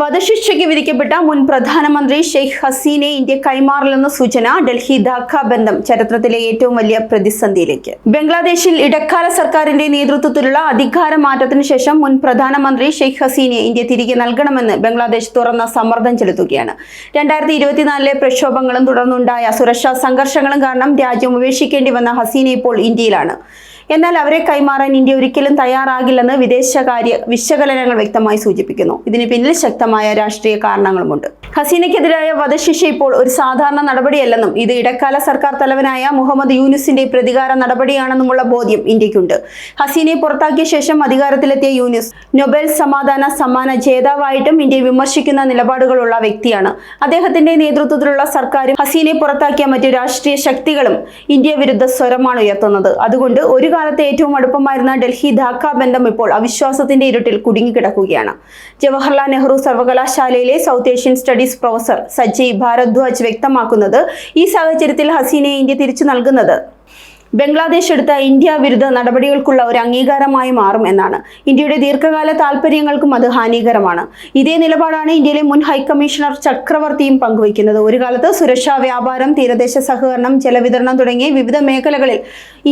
വധശിക്ഷയ്ക്ക് വിധിക്കപ്പെട്ട മുൻ പ്രധാനമന്ത്രി ഷെയ്ഖ് ഹസീനെ ഇന്ത്യ കൈമാറില്ലെന്ന സൂചന ഡൽഹി ധാക്ക ബന്ധം ചരിത്രത്തിലെ ഏറ്റവും വലിയ പ്രതിസന്ധിയിലേക്ക്. ബംഗ്ലാദേശിൽ ഇടക്കാല സർക്കാരിന്റെ നേതൃത്വത്തിലുള്ള അധികാര മാറ്റത്തിന് ശേഷം മുൻ പ്രധാനമന്ത്രി ഷെയ്ഖ് ഹസീനെ ഇന്ത്യ തിരികെ നൽകണമെന്ന് ബംഗ്ലാദേശ് തുറന്ന സമ്മർദ്ദം ചെലുത്തുകയാണ്. രണ്ടായിരത്തി ഇരുപത്തിനാലിലെ പ്രക്ഷോഭങ്ങളും തുടർന്നുണ്ടായ സുരക്ഷാ സംഘർഷങ്ങളും കാരണം രാജ്യം ഉപേക്ഷിക്കേണ്ടി വന്ന ഹസീന ഇപ്പോൾ ഇന്ത്യയിലാണ്. എന്നാൽ അവരെ കൈമാറാൻ ഇന്ത്യ ഒരിക്കലും തയ്യാറാകില്ലെന്ന് വിദേശകാര്യ വിശകലനങ്ങൾ വ്യക്തമായി സൂചിപ്പിക്കുന്നു. ഇതിന് പിന്നിൽ ശക്തമായ രാഷ്ട്രീയ കാരണങ്ങളുമുണ്ട്. ഹസീനയ്ക്കെതിരായ വധശിക്ഷ ഇപ്പോൾ ഒരു സാധാരണ നടപടിയല്ലെന്നും ഇത് ഇടക്കാല സർക്കാർ തലവനായ മുഹമ്മദ് യൂനുസിന്റെ പ്രതികാര നടപടിയാണെന്നുമുള്ള ബോധ്യം ഇന്ത്യക്കുണ്ട് ഹസീനയെ പുറത്താക്കിയ ശേഷം അധികാരത്തിലെത്തിയ യൂനുസ് നൊബേൽ സമാധാന സമ്മാന ജേതാവായിട്ടും ഇന്ത്യയെ വിമർശിക്കുന്ന നിലപാടുകളുള്ള വ്യക്തിയാണ്. അദ്ദേഹത്തിന്റെ നേതൃത്വത്തിലുള്ള സർക്കാരും ഹസീനയെ പുറത്താക്കിയ മറ്റു രാഷ്ട്രീയ ശക്തികളും ഇന്ത്യ വിരുദ്ധ സ്വരമാണ് ഉയർത്തുന്നത്. അതുകൊണ്ട് ഒരു കാലത്ത് ഏറ്റവും അടുപ്പമായിരുന്ന ഡൽഹി ധാക്ക ബന്ധം ഇപ്പോൾ അവിശ്വാസത്തിന്റെ ഇരുട്ടിൽ കുടുങ്ങിക്കിടക്കുകയാണ്. ജവഹർലാൽ നെഹ്റു സർവകലാശാലയിലെ south Asian studies professor Sajay Bharadwaj വ്യക്തമാക്കുന്നത് ഈ സാഹചര്യത്തിൽ ഹസീനയെ ഇന്ത്യ തിരിച്ചു നൽകുന്നത് ബംഗ്ലാദേശ് എടുത്ത ഇന്ത്യ വിരുദ്ധ നടപടികൾക്കുള്ള ഒരു അംഗീകാരമായി മാറും എന്നാണ്. ഇന്ത്യയുടെ ദീർഘകാല താല്പര്യങ്ങൾക്കും അത് ഹാനികരമാണ്. ഇതേ നിലപാടാണ് ഇന്ത്യയിലെ മുൻ ഹൈക്കമ്മീഷണർ ചക്രവർത്തിയും പങ്കുവയ്ക്കുന്നത്. ഒരു കാലത്ത് സുരക്ഷാ വ്യാപാരം തീരദേശ സഹകരണം ജലവിതരണം തുടങ്ങിയ വിവിധ മേഖലകളിൽ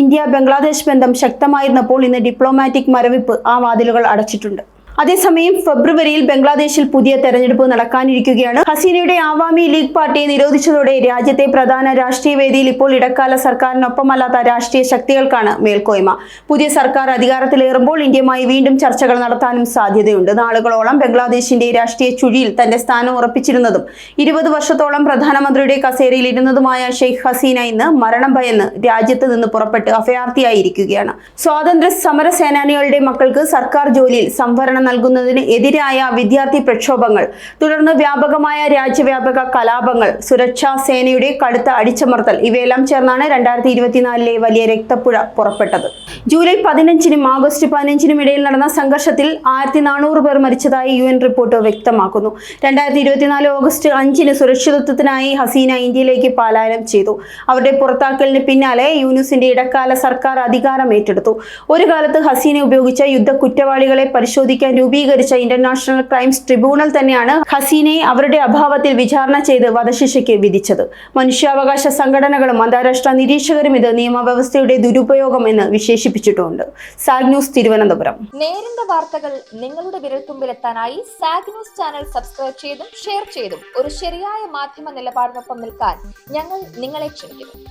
ഇന്ത്യ ബംഗ്ലാദേശ് ബന്ധം ശക്തമായിരുന്നപ്പോൾ ഇന്ന് ഡിപ്ലോമാറ്റിക് മരവിപ്പ് ആ വാതിലുകൾ അടച്ചിട്ടുണ്ട്. അതേസമയം ഫെബ്രുവരിയിൽ ബംഗ്ലാദേശിൽ പുതിയ തെരഞ്ഞെടുപ്പ് നടക്കാനിരിക്കുകയാണ്. ഹസീനയുടെ ആവാമി ലീഗ് പാർട്ടിയെ നിരോധിച്ചതോടെ രാജ്യത്തെ പ്രധാന രാഷ്ട്രീയ വേദിയിൽ ഇപ്പോൾ ഇടക്കാല സർക്കാരിനൊപ്പമല്ലാത്ത രാഷ്ട്രീയ ശക്തികൾക്കാണ് മേൽക്കോയ്മ. പുതിയ സർക്കാർ അധികാരത്തിലേറുമ്പോൾ ഇന്ത്യയുമായി വീണ്ടും ചർച്ചകൾ നടത്താനും സാധ്യതയുണ്ട്. നാളുകളോളം ബംഗ്ലാദേശിന്റെ രാഷ്ട്രീയ ചുഴിയിൽ തന്റെ സ്ഥാനം ഉറപ്പിച്ചിരുന്നതും ഇരുപത് വർഷത്തോളം പ്രധാനമന്ത്രിയുടെ കസേരയിൽ ഇരുന്നതുമായ ഷെയ്ഖ് ഹസീന ഇന്ന് മരണം ഭയന്ന് രാജ്യത്ത് നിന്ന് പുറപ്പെട്ട് അഭയാർത്ഥിയായിരിക്കുകയാണ്. സ്വാതന്ത്ര്യ സമര സേനാനികളുടെ മക്കൾക്ക് സർക്കാർ ജോലിയിൽ സംവരണം നൽകുന്നതിന് എതിരായ വിദ്യാർത്ഥി പ്രക്ഷോഭങ്ങൾ തുടർന്ന് വ്യാപകമായ രാജ്യവ്യാപക കലാപങ്ങൾ സുരക്ഷാ സേനയുടെ കടുത്ത അടിച്ചമർത്തൽ ഇവയെല്ലാം ചേർന്നാണ് രണ്ടായിരത്തി ഇരുപത്തിനാലിലെ വലിയ രക്തപ്പുഴ പുറപ്പെട്ടത്. ജൂലൈ പതിനഞ്ചിനും ആഗസ്റ്റ് പതിനഞ്ചിനും ഇടയിൽ നടന്ന സംഘർഷത്തിൽ ആയിരത്തി നാനൂറ് പേർ മരിച്ചതായി യു എൻ റിപ്പോർട്ട് വ്യക്തമാക്കുന്നു. രണ്ടായിരത്തി ഇരുപത്തിനാല് ഓഗസ്റ്റ് അഞ്ചിന് സുരക്ഷിതത്വത്തിനായി ഹസീന ഇന്ത്യയിലേക്ക് പലായനം ചെയ്തു. അവരുടെ പുറത്താക്കലിന് പിന്നാലെ യൂനുസിന്റെ ഇടക്കാല സർക്കാർ അധികാരം ഏറ്റെടുത്തു. ഒരു കാലത്ത് ഹസീന ഉപയോഗിച്ച യുദ്ധ കുറ്റവാളികളെ പരിശോധിക്കാൻ രൂപീകരിച്ച ഇന്റർനാഷണൽ ക്രൈംസ് ട്രിബ്യൂണൽ തന്നെയാണ് ഹസീനയെ അവരുടെ അഭാവത്തിൽ വിചാരണ ചെയ്ത് വധശിക്ഷയ്ക്ക് വിധിച്ചത്. മനുഷ്യാവകാശ സംഘടനകളും അന്താരാഷ്ട്ര നിരീക്ഷകരും ഇത് നിയമവ്യവസ്ഥയുടെ ദുരുപയോഗം എന്ന് വിശേഷിപ്പിച്ചിട്ടുണ്ട്. സാഗ് ന്യൂസ് തിരുവനന്തപുരം. നേരിന്റെ വാർത്തകൾ നിങ്ങളുടെ വിരൽത്തുമ്പിലെത്താനായി സാഗ് ന്യൂസ് ചാനൽ സബ്സ്ക്രൈബ് ചെയ്തും ഷെയർ ചെയ്തും ഒരു ശരിയായ മാധ്യമ നിലപാടിനൊപ്പം നിൽക്കാൻ ഞങ്ങൾ നിങ്ങളെ ക്ഷണിക്കുന്നു.